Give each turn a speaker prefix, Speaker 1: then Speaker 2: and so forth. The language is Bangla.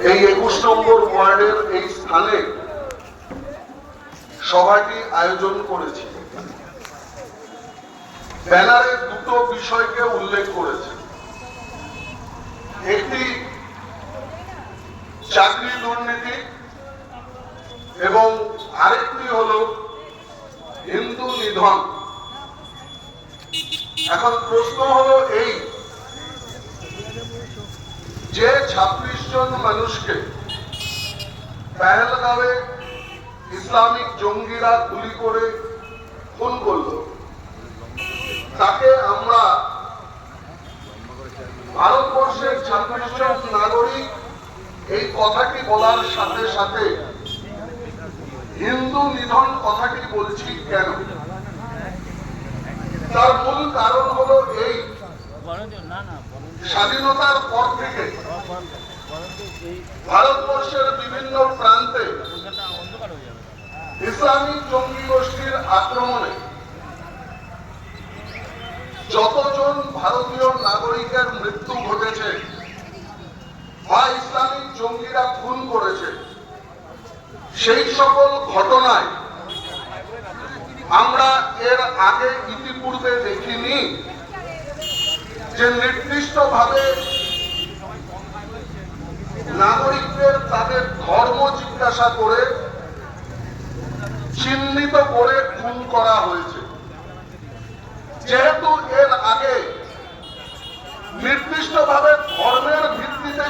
Speaker 1: এই একুশ নম্বর ওয়ার্ডের এই স্থানে সভাটি আয়োজন করেছি। ব্যানারে দুটো বিষয়কে উল্লেখ করেছে। একটি চাকরি দুর্নীতি এবং আরেকটি হলো হিন্দু নিধন। এখন প্রশ্ন হলো এই যে ছাব্বিশ জন মানুষকে পেহেলগাঁওয়ে ইসলামিক জঙ্গিরা গুলি করে খুন করল, তাকে আমরা ভারতবর্ষের ছাব্বিশ জন নাগরিক এই কথাটি বলার সাথে সাথে হিন্দু নিধন কথাটি বলছি কেন? তার মূল কারণ হলো এই স্বাধীনতার পর থেকে ভারতবর্ষের বিভিন্ন প্রান্তে ইসলামিক জঙ্গি গোষ্ঠীর আক্রমণে যতজন ভারতীয় নাগরিকের মৃত্যু ঘটেছে, বা ইসলামিক জঙ্গিরা খুন করেছে, সেই সকল ঘটনায় আমরা এর আগে ইতিপূর্বে দেখিনি যে নির্দিষ্টভাবে জিজ্ঞাসা করে চিহ্নিত করে খুন করা হয়েছে। যেহেতু এর আগে নির্দিষ্টভাবে ধর্মের ভিত্তিতে